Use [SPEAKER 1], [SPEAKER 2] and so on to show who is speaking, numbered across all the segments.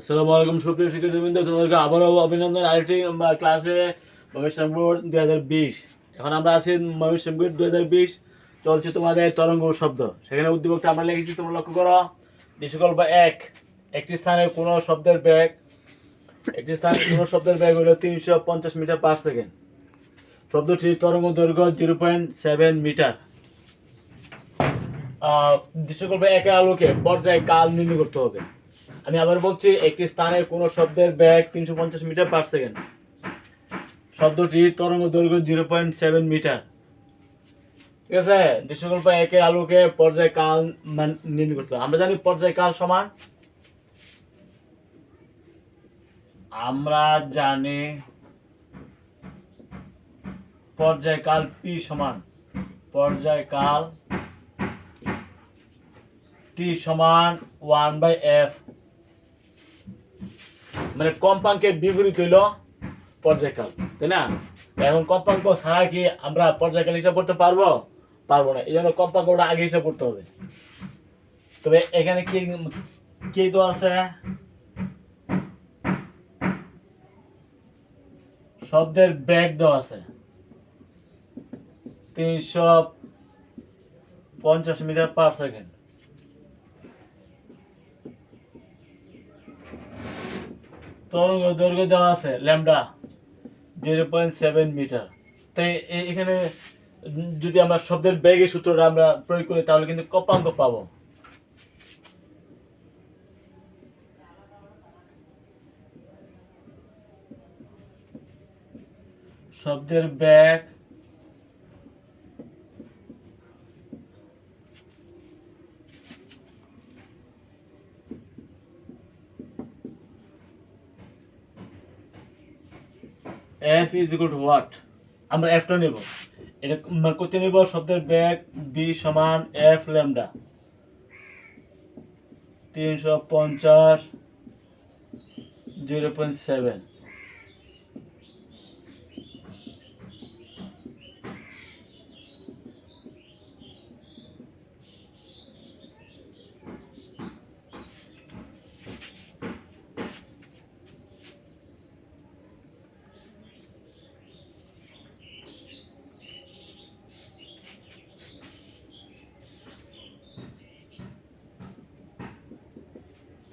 [SPEAKER 1] আসসালামু আলাইকুম, সুপ্রিয় শিক্ষার্থীবৃন্দ, তোমাদেরকে আবারও অভিনন্দন। আরেকটি ক্লাসে ময়মনসিংহ দুই হাজার বিশ। এখন আমরা আছি ময়মনসিংহ দুই হাজার বিশ, চলছে তোমাদের তরঙ্গ শব্দ। সেখানে উদ্দীপকটা আমরা লিখেছি, তোমরা লক্ষ্য করো। নিষ্কল্প এক, একটি স্থানে কোনো শব্দের ব্যাগ একটি স্থানে কোনো শব্দের ব্যাগ হলো তিনশো পঞ্চাশ মিটার পার সেকেন্ড শব্দটির তরঙ্গ দৈর্ঘ্য জিরো পয়েন্ট সেভেন মিটার। দৃশ্যকল্প একের আলোকে পর্যায়ে কাল নির্ণয় করতে হবে। আমি আবার বলছি, একটি স্থানে কোনো শব্দের ব্যাগ তিনশো পঞ্চাশ মিটার পার সেকেন্ড শব্দটির তরঙ্গ দৈর্ঘ্য জিরো পয়েন্ট সেভেন মিটার। ঠিক আছে? দৃশ্যকল্প একের আলোকে পর্যায় কাল নির্ণয় করতে আমরা জানি পর্যায় কাল সমান। আমরা জানি পর্যায় কাল পি সমান। পর্যায় কাল টি সমান ওয়ান বাই এফ মানে কম্পাঙ্কের বিপরীত হইল পর্যায়কাল, তাই না? এখন কম্পাঙ্ক ছাড়া কি আমরা পর্যায়কাল হিসাব করতে পারব? পারব না এই জন্য কম্পাঙ্কটা আগে হিসাব করতে হবে। তবে এখানে কি কি তো আছে? শব্দের ব্যাগ দেওয়া আছে। তিনশো পঞ্চাশ মিটার পার সেকেন্ড। তরঙ্গ দৈর্ঘ্য দেওয়া আছে, lambda zero point seven metre তাই এখানে যদি আমরা শব্দের বেগের সূত্রটা আমরা প্রয়োগ করি, তাহলে কিন্তু কপাঙ্ক পাবো। শব্দের bag F is equal to what আমরা এফটা নেব। এটা মানে করতে নেব? শব্দের ব্যাগ বি সমান এফ ল্যামডা তিনশো পঞ্চাশ জিরো পয়েন্ট সেভেন।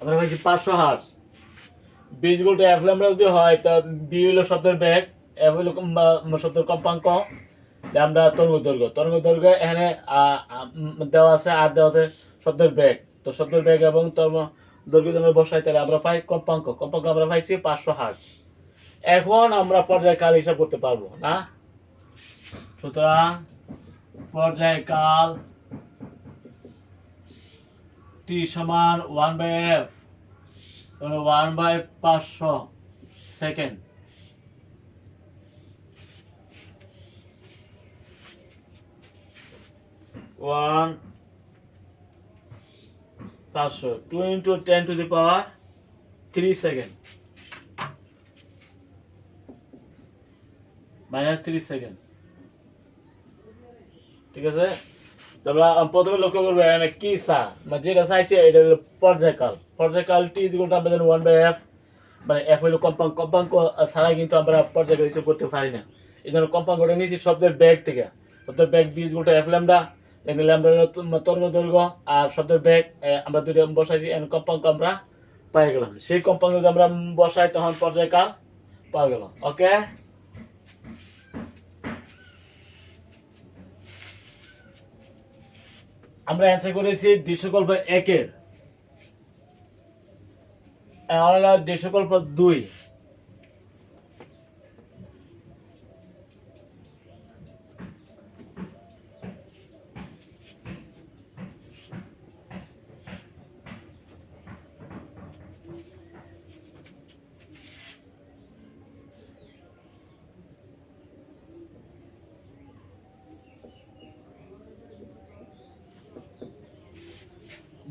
[SPEAKER 1] আমরা পাইছি পাঁচশো হার বীজ এফ ল্যামডা যদি হয়, তা বি হলো শব্দের ব্যাগ এফ বা শব্দের কম্পাঙ্ক। ল্যামডা তরঙ্গ দৈর্ঘ্য তরঙ্গ দৈর্ঘ্য এখানে দেওয়া আছে, আর দেওয়া আছে শব্দের ব্যাগ। তো শব্দের ব্যাগ এবং তরঙ্গ দৈর্ঘ্য আমরা বসাই, তাহলে আমরা পাই কম্পাঙ্ক। কম্পাঙ্ক আমরা পাইছি পাঁচশো হার এখন আমরা পর্যায়কাল হিসাব করতে পারব, না? সুতরাং পর্যায়কাল টি সমান one by F one by পাঁচশো সেকেন্ড ওয়ান পাঁচশো two into ten to the power three second minus three second ঠিক আছে? তোমরা প্রথমে লক্ষ্য করবে, এখানে কি সা মানে যেটা চাইছে, এটা হলো পর্যায়কাল। পর্যায়কাল টি ইকুয়াল আমরা ওয়ান বাই এফ মানে এফ হলো কম্পাঙ্ক। কম্পাঙ্ক ছাড়া কিন্তু আমরা পর্যায়কাল হিসেব করতে পারি না। এই জন্য কম্পাঙ্কটা নিয়েছি শব্দের ব্যাগ থেকে। শব্দের ব্যাগ বীজ গোটা এফ ল্যামডা এখানে ল্যামডা হলো তরঙ্গ দৈর্ঘ্য আর শব্দের ব্যাগ আমরা দুটো বসাইছি এন কম্পাঙ্ক আমরা পাই গেলাম। সেই কম্পাঙ্ক আমরা বসাই, তখন পর্যায়কাল পাওয়া গেল। ওকে আমরা অ্যান্সার করেছি দৃশ্যকল্প একের। দৃশ্যকল্প দুই।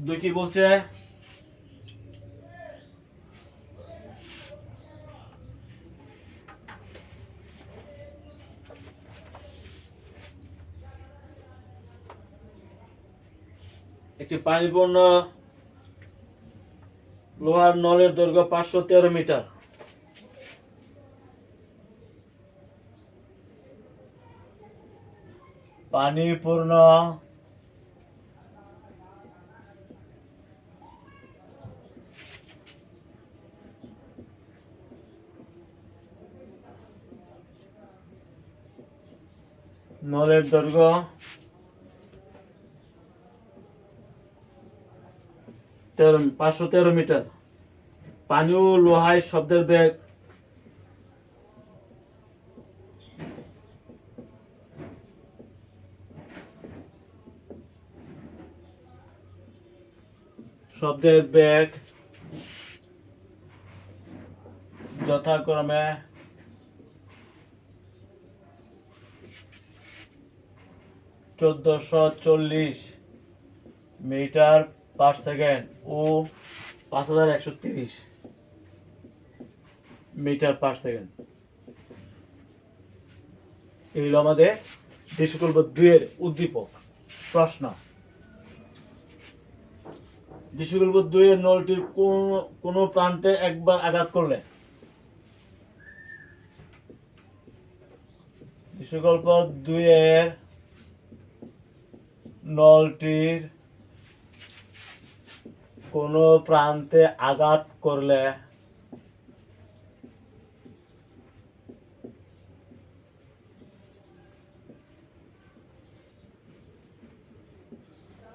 [SPEAKER 1] দুই কি বলছে? একটি পানিপূর্ণ লোহার নলের দৈর্ঘ্য পাঁচশো তেরো মিটার। পানি নলের দৈর্ঘ্য তেরো পাঁচশো তেরো মিটার। পানি ও লোহায় শব্দের বেগ। শব্দের বেগ যথাক্রমে চোদ্দশো চল্লিশ মিটার পার সেকেন্ড ও পাঁচ হাজার একশো তিরিশ মিটার পার সেকেন্ড। এই হলো আমাদের দেশকল্প দুয়ের উদ্দীপক, প্রশ্ন। দেশকল্প দুয়ের নলটির কোন কোন প্রান্তে একবার আঘাত করলে? দেশকল্প দুয়ের নলটির কোনো প্রান্তে আঘাত করলে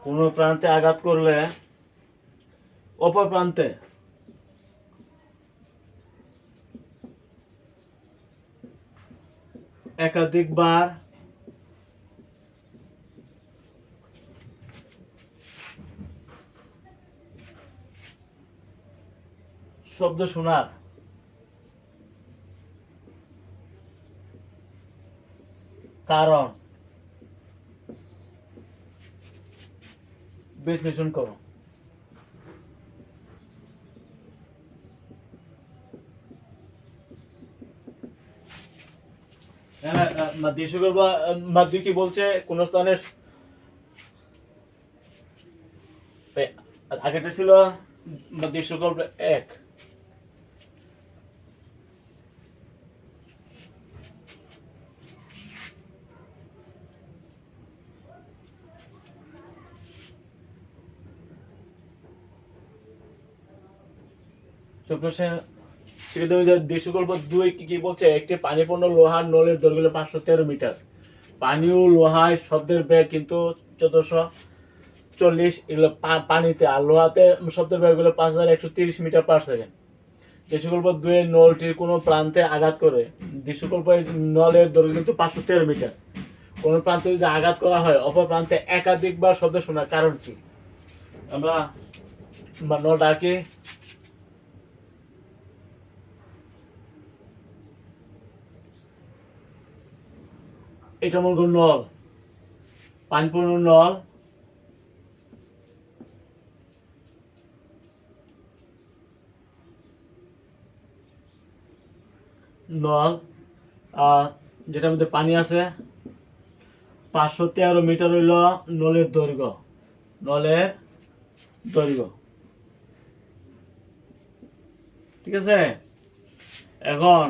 [SPEAKER 1] কোনো প্রান্তে আঘাত করলে অপর প্রান্তে একাধিকবার শব্দ শোনার। কারণ। বিশ্লেষণ করো। মাধ্যমিক কি বলছে? কোন স্থানের? আগেটা ছিল দেশগল্প এক। দেশ গল্প দুই কি কি বলছে? একটি পানিপূর্ণ লোহার নলের দৈর্ঘ্য পাঁচশো তেরো মিটার। পানি ও লোহায় শব্দের বেগ কিন্তু চোদ্দশো চল্লিশ, এগুলো পানিতে, আর লোহাতে শব্দের বেগ হলো পাঁচ হাজার একশো তিরিশ মিটার পার সেকেন্ড। দেশকল্প দুয়ে নলটির কোনো প্রান্তে আঘাত করে। দেশকল্প নলের দৈর্ঘ্য কিন্তু পাঁচশো তেরো মিটার। কোনো প্রান্তে যদি আঘাত করা হয়, অপর প্রান্তে একাধিকবার শব্দ শোনার কারণ কি? আমরা বা এটা মনে করুন নল। পানিপূর্ণ নল। নল যেটার মধ্যে পানি আছে, পাঁচশো তেরো মিটার হইল নলের দৈর্ঘ্য। নলের দৈর্ঘ্য। ঠিক আছে? এখন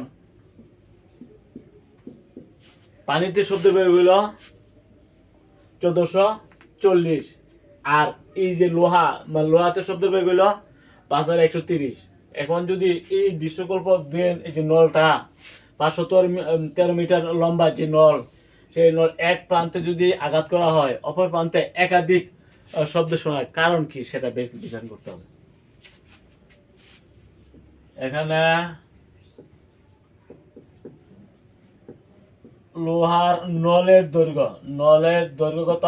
[SPEAKER 1] পানিতে শব্দ বের হইল চোদ্দশো চল্লিশ। আর এই যে লোহা মানে লোহাতে শব্দ বের হইল পাঁচ হাজার একশো তিরিশ। এখন যদি এই দৃশ্যকল্প দিয়ে এই যে নলটা, পাঁচশো তেরো মিটার লম্বা যে নল, সেই নল এক প্রান্তে যদি আঘাত করা হয়, অপর প্রান্তে একাধিক শব্দ শোনায় কারণ কি সেটা বিচার করতে হবে। এখানে লোহার নলের দৈর্ঘ্য। নলের দৈর্ঘ্য কত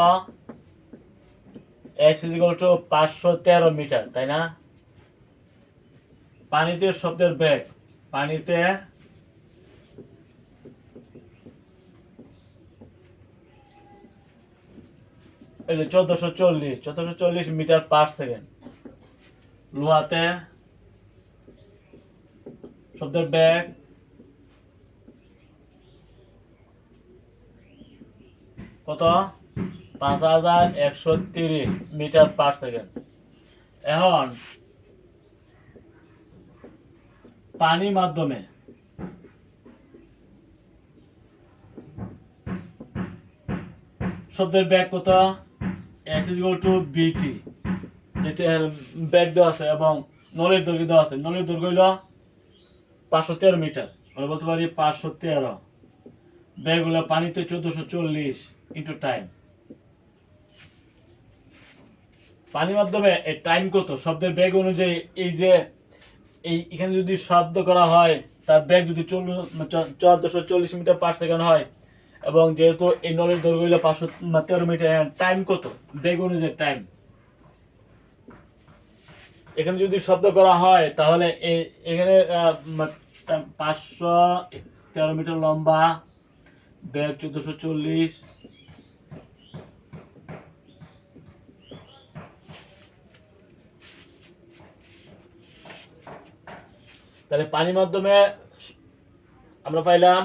[SPEAKER 1] এস ইজিকল টু পাঁচশো তেরো মিটার, তাই না? পানিতে শব্দের বেগ। পানিতে চোদ্দশো চল্লিশ চোদ্দশো চল্লিশ মিটার পার সেকেন্ড। লোহাতে শব্দের বেগ কত? পাঁচ হাজার একশো তিরিশ মিটার পার সেকেন্ড। এখন পানির মাধ্যমে শব্দের ব্যাগ কত? এস ইজ টু বিটি ব্যাগ দেওয়া আছে এবং নলের দৈর্ঘ্য দেওয়া আছে। নলের দৈর্ঘ্য হইল পাঁচশো তেরো মিটার। আমরা বলতে পারি পাঁচশো তেরো। ব্যাগ হলো পানিতে চোদ্দশো চল্লিশ। ইন্টু টাইম পানির মাধ্যমে এই টাইম কত? শব্দের বেগ অনুযায়ী এই যে এই এখানে যদি শব্দ করা হয়, তার বেগ যদি চোদ্দশো চল্লিশ মিটার পার সেকেন্ড হয়, এবং যেহেতু এই নলের দৈর্ঘ্য পাঁচশো তেরো মিটার টাইম কত? বেগ অনুযায়ী টাইম এখানে যদি শব্দ করা হয়, তাহলে এখানে পাঁচশো তেরো মিটার লম্বা ব্যাগ চোদ্দশো চল্লিশ তাহলে পানির মাধ্যমে আমরা পাইলাম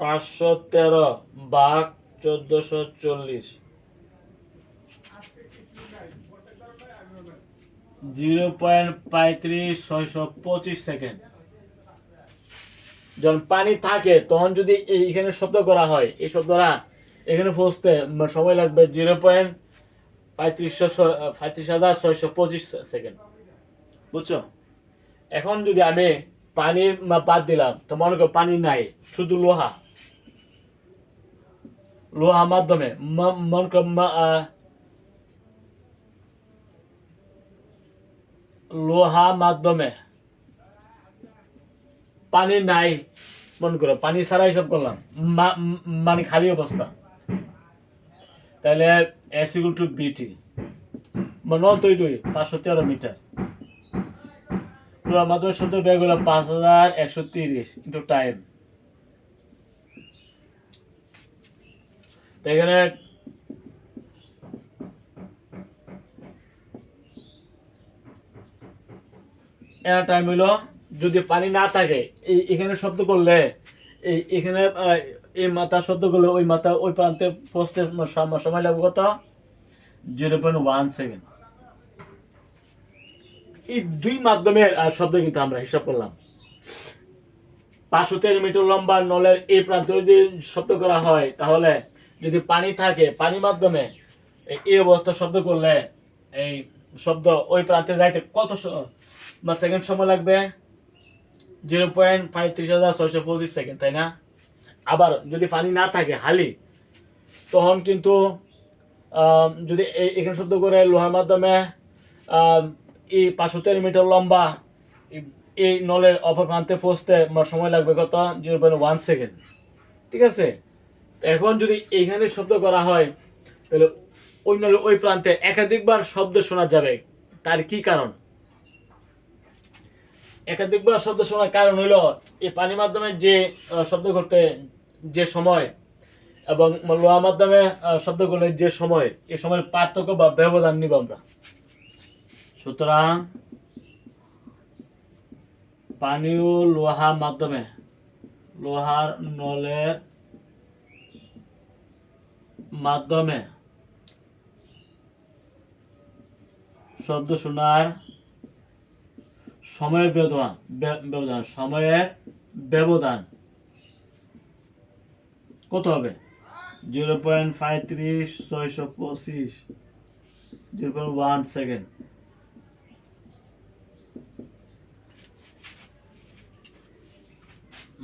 [SPEAKER 1] পাঁচশো তেরো বাঘ চোদ্দশো চল্লিশ। জিরো পয়েন্ট পঁয়ত্রিশ ছয়শো পঁচিশ সেকেন্ড। যখন পানি থাকে, তখন যদি এইখানে শব্দ করা হয়, এই শব্দটা এখানে পৌঁছতে সময় লাগবে জিরো পয়েন্ট পঁয়ত্রিশশো পঁয়ত্রিশ হাজার ছয়শো পঁচিশ সেকেন্ড। বুঝছ? এখন যদি আমি পানি বাদ দিলাম, তো মনে করো পানি নাই, শুধু লোহা। লোহা মাধ্যমে মনে করো লোহা মাধ্যমে পানি নাই, মনে করো, পানি ছাড়া হিসাব করলাম মানে খালি অবস্থা। তাহলে এস ইকুয়াল টু বিটি মানে তৈরি, পাঁচশো তেরো মিটার। পুরো মাধ্যমে সত্তর ব্যাগ হলো পাঁচ হাজার একশো তিরিশ ইন্টু টাইম এখানে এর টাইম হলো যদি পানি না থাকে, এই এখানে শব্দ করলে, এই এখানে এই মাথা শব্দ করলে ওই মাথা ওই প্রান্তে পৌঁছতে সময় লাগবে কত? জিরো পয়েন্ট ওয়ান সেকেন্ড এই দুই মাধ্যমের শব্দ কিন্তু আমরা হিসাব করলাম। পাঁচশো তেরো মিটার লম্বা নলের এই প্রান্তে যদি শব্দ করা হয়, তাহলে যদি পানি থাকে, পানির মাধ্যমে এই অবস্থা শব্দ করলে এই শব্দ ওই প্রান্তে যাইতে কত সেকেন্ড সময় লাগবে? জিরো পয়েন্ট পঁয়ত্রিশ হাজার ছয়শো পঁচিশ সেকেন্ড, তাই না? আবার যদি পানি না থাকে, হালি, তখন কিন্তু যদি এখানে শব্দ করে লোহার মাধ্যমে এই পাঁচশো তেরো মিটার লম্বা, এই- নলের অপর প্রান্তে পৌঁছতে আমার সময় লাগবে কত? Zero point one second. ঠিক আছে? এখন যদি এইখানে শব্দ করা হয়, তাহলে ওই নলের ওই প্রান্তে একাধিকবার শব্দ শোনা যাবে। তার কি কারণ? একাধিকবার শব্দ শোনার কারণ হইল এই পানির মাধ্যমে যে শব্দ করতে যে সময় এবং লোহার মাধ্যমে শব্দ করলে যে সময়, এই সময়ের পার্থক্য বা ব্যবধান নিব আমরা। সুতরাং পানি ও লোহা মাধ্যমে, লোহার নলের মাধ্যমে শব্দ শোনার সময়ের ব্যবধান ব্যবধান, সময়ের ব্যবধান কত হবে? জিরো পয়েন্ট পঁয়ত্রিশ ছয়শো পঁচিশ, zero point one second.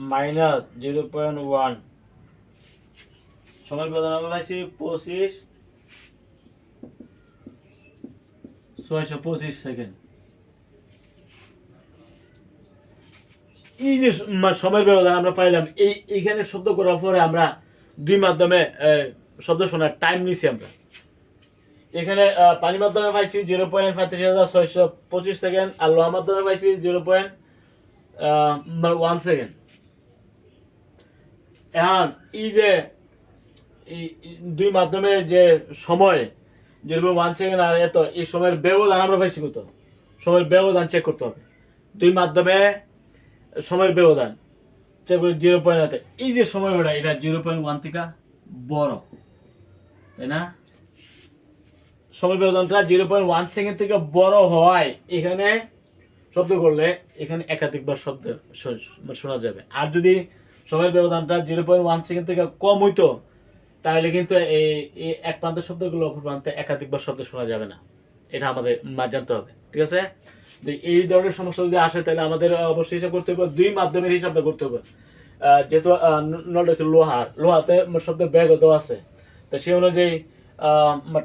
[SPEAKER 1] Minus zero point one. সময় ব্যবধান আমরা পাইছি পঁচিশ। ছয়শো পঁচিশ সেকেন্ড। এই যে স- সময়ের ব্যবধান আমরা পাইলাম, এই এইখানে শব্দ করার পরে আমরা দুই মাধ্যমে শব্দ শোনার টাইম নিছি আমরা। এখানে পানি মাধ্যমে পাইছি জিরো পয়েন্ট পঁয়ত্রিশ হাজার ছয়শো পঁচিশ সেকেন্ড, আর লোহা মাধ্যমে পাইছি জিরো পয়েন্ট ওয়ান সেকেন্ড এখন এই যে দুই মাধ্যমে যে সময় পয়েন্ট ওয়ান সেকেন্ড আর এত, এই সময়ের ব্যবধান আমরা পাইছি কত সময়ের ব্যবধান চেক করতে হবে। দুই মাধ্যমে সময়ের ব্যবধান চেক করে জিরো পয়েন্ট আছে এই যে সময় ওটা এটা জিরো পয়েন্ট ওয়ান থেকে বড়। তাই না? সময় ব্যবধানটা জিরো পয়েন্ট ওয়ান সেকেন্ড থেকে বড় হওয়ায় এখানে শব্দ করলে এখানে একাধিকবার শব্দ শোনা যাবে। আর যদি সময়ের ব্যবধানটা জিরো পয়েন্ট ওয়ান সেকেন্ড থেকে কম হইতো, তাহলে কিন্তু এই এক প্রান্তের শব্দগুলো অপর প্রান্তে একাধিকবার শব্দ শোনা যাবে না। এটা আমাদের জানতে হবে, ঠিক আছে? যে এই ধরনের সমস্যা যদি আসে, তাহলে আমাদের অবশ্যই হিসাব করতে হবে, দুই মাধ্যমের হিসাবটা করতে হবে। যেহেতু নলটা হচ্ছে লোহার লোহাতে শব্দের ব্যাগ দেওয়া আছে। তো সেই অনুযায়ী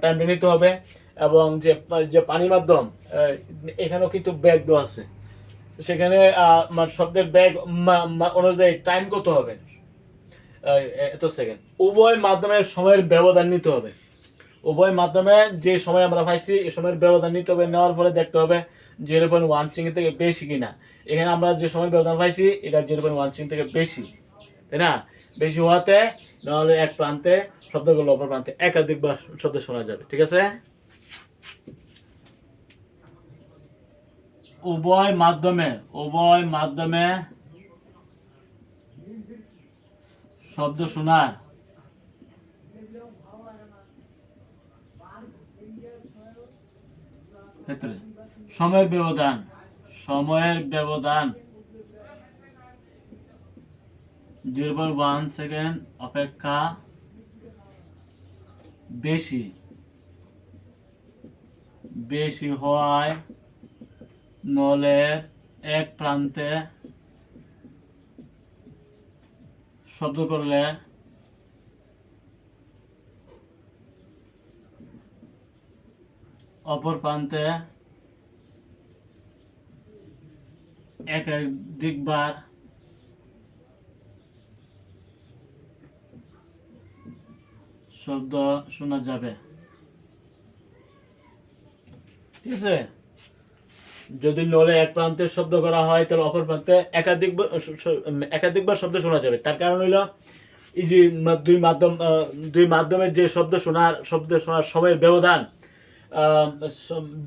[SPEAKER 1] টাইমটা নিতে হবে এবং যে যে পানি মাধ্যম এখানেও কিন্তু ব্যাগ দেওয়া আছে। সেখানে মানে শব্দের ব্যাগ অনুযায়ী টাইম কত হবে? এত সেকেন্ড উভয় মাধ্যমে সময়ের ব্যবধান নিতে হবে। উভয় মাধ্যমে যে সময় আমরা পাইছি এই সময়ের ব্যবধান নিতে হবে, নেওয়ার পরে দেখতে হবে জিরো পয়েন্ট ওয়ান সিং থেকে বেশি কিনা। এখানে আমরা যে সময় ব্যবধান পাইছি, এটা জিরো পয়েন্ট ওয়ান সিং থেকে বেশি, তাই না? বেশি হওয়াতে, নাহলে এক প্রান্তে, শব্দগুলো অপর প্রান্তে একাধিকবার শব্দ শোনা যাবে, ঠিক আছে? উভয় মাধ্যমে উভয় মাধ্যমে শব্দ শোনার ক্ষেত্রে সময়ের ব্যবধান সময়ের ব্যবধান। ওয়ান সেকেন্ড অপেক্ষা বেশি বেশি হওয়ায় নলের এক প্রান্তে শব্দ করলে অপর প্রান্তে একাধিকবার শব্দ শোনা যাবে। ঠিক আছে? যদি নলে এক প্রান্তের শব্দ করা হয়, তাহলে অপর প্রান্তে শ- একাধিকবার শব্দ শোনা যাবে। তার কারণ হইল, এই যে দুই মাধ্যম দুই মাধ্যমের যে শব্দ শোনার শব্দ শোনার সময়ের ব্যবধান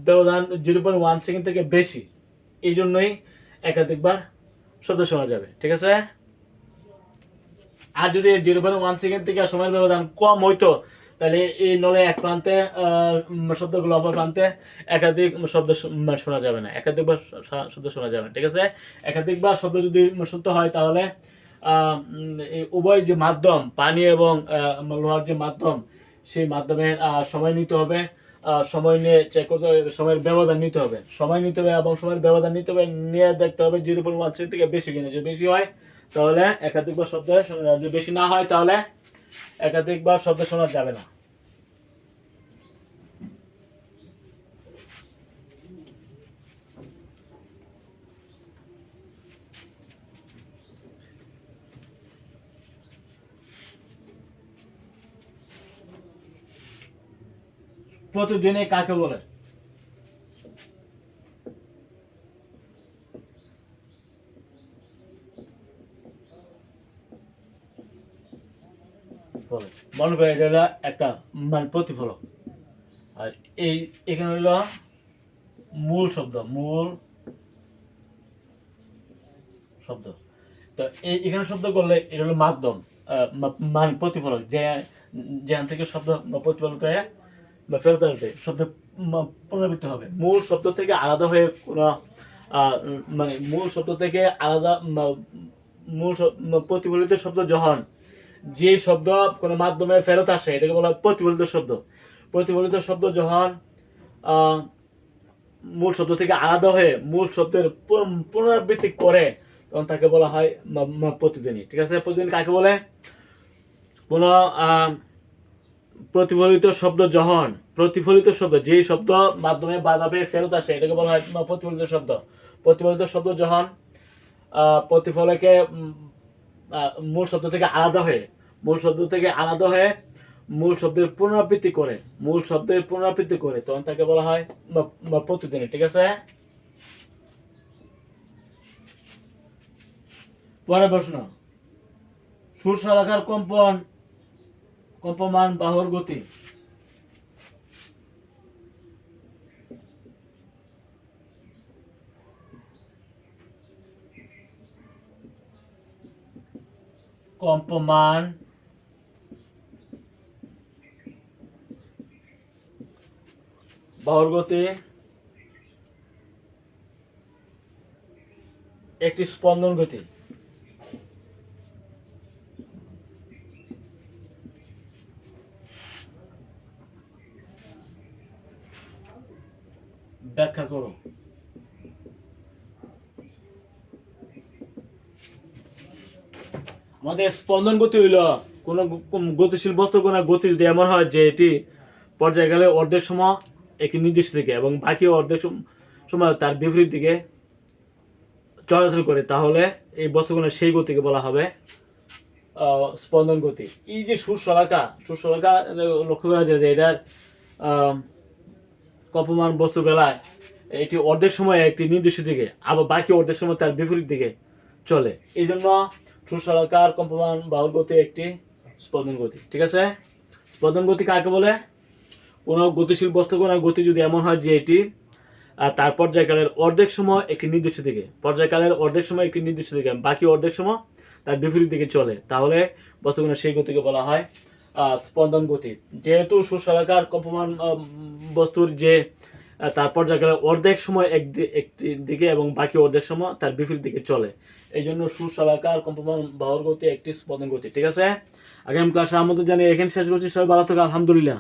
[SPEAKER 1] ব্যবধান জিরো পয়েন্ট ওয়ান সেকেন্ড থেকে বেশি, এই জন্যই একাধিকবার শব্দ শোনা যাবে। ঠিক আছে? আর যদি জিরো পয়েন্ট ওয়ান সেকেন্ড থেকে সময়ের ব্যবধান কম হইতো তাহলে এই নলে এক প্রান্তে শব্দগুলো অপর প্রান্তে একাধিক শব্দ শোনা যাবে না। একাধিকবার শব্দ শোনা যাবে না, ঠিক আছে? একাধিকবার শব্দ যদি শুনতে হয় তাহলে উভয় যে মাধ্যম, পানি এবং লোহার যে মাধ্যম, সেই মাধ্যমে সময় নিতে হবে। সময় নিয়ে চেক করতে হবে, সময়ের ব্যবধান নিতে হবে। সময় নিতে হবে এবং সময়ের ব্যবধান নিতে হবে, নিয়ে দেখতে হবে জিরো পয়েন্ট থেকে বেশি কিনা। যদি বেশি হয়, তাহলে একাধিকবার শব্দ যদি বেশি না হয়, তাহলে একাধিকবার শব্দ শোনা যাবে না। প্রতিদিনে কাকে বলে বলে মনে করে এটা হলো একটা মানে প্রতিফলক। আর এই এখানে হলো মূল শব্দ মূল শব্দ। তো এই এখানে শব্দ করলে এটা হলো মাধ্যম মানে প্রতিফলক। যে, যেখান থেকে শব্দ প্রতিফলিত হয়ে ফেরত আসবে, শব্দ পুনরাবৃত্তি হবে। মূল শব্দ থেকে আলাদা হয়ে কোনো মানে মূল শব্দ থেকে আলাদা মূল প্রতিফলিত শব্দ যখন যে শব্দ কোনো মাধ্যমে ফেরত আসে, এটাকে বলা হয় প্রতিফলিত শব্দ। প্রতিফলিত শব্দ যখন মূল শব্দ থেকে আলাদা হয়ে মূল শব্দের পুন- পুনরাবৃত্তি করে, তখন তাকে বলা হয় প্রতিদিনই ঠিক আছে? প্রতিদিন কাকে বলে? কোন প্রতিফলিত শব্দ যখন, প্রতিফলিত শব্দ, যে শব্দ মাধ্যমে বাধাবে ফেরত আসে, এটাকে বলা হয় প্রতিফলিত শব্দ। প্রতিফলিত শব্দ যখন প্রতিফলকে মূল শব্দ থেকে আলাদা হয়ে, মূল শব্দ থেকে আলাদা হয়ে মূল শব্দের পুনরাবৃত্তি করে, মূল শব্দের পুনরাবৃত্তি করে, তখন তাকে বলা হয় বা প্রতিদিনই ঠিক আছে? পরের প্রশ্ন। সুরশালাকার কম্পন, কম্পমান বাহুর গতি। কম্পমান। বাহুর গতি একটি স্পন্দন গতি। ব্যাখ্যা করো। আমাদের স্পন্দন গতি হইল, কোন গতিশীল বস্তু কোন গতি যদি এমন হয় যে এটি পর্যায়ে গেলে অর্ধেক সময় একটি নির্দিষ্ট দিকে এবং বাকি অর্ধেক সম- সময় তার বিপরীত দিকে চলাচল করে, তাহলে এই বস্তুগুলো সেই গতিকে বলা হবে স্পন্দন গতি। এই যে সুশলাকা সুশলাকা লক্ষ্য করা যায় যে এটার কপমান বস্তু বেলায় এটি অর্ধেক সময় একটি নির্দিষ্ট দিকে, আবার বাকি অর্ধেক সময় তার বিপরীত দিকে চলে। এই জন্য সুশলাকার কম্পমান বাহুর গতি একটি স্পন্দন গতি। ঠিক আছে? স্পন্দন গতি কাকে বলে? কোনো গতিশীল বস্তু, কোনো গতি যদি এমন হয় যে এটি, আর তার পর্যায়কালের অর্ধেক সময় একটি নির্দিষ্ট দিকে, পর্যায়কালের অর্ধেক সময় একটি নির্দিষ্ট দিকে, বাকি অর্ধেক সময় তার বিপরীত দিকে চলে। তাহলে বস্তুগুলো সেই গতিকে বলা হয় স্পন্দন গতি। যেহেতু সুশলাকার কম্পমান বস্তুর যে তার গেলে অর্ধেক সময় এক একটি দিকে এবং বাকি অর্ধেক সময় তার বিপরীত দিকে চলে। এই জন্য সুশলাকার কম্পমান, বাহর গতি একটি স্পন্দন গতি। ঠিক আছে? আগামী ক্লাসে আমাদের জানি এখানে শেষ করছি। সবাই ভালো থাকো, আলহামদুলিল্লাহ।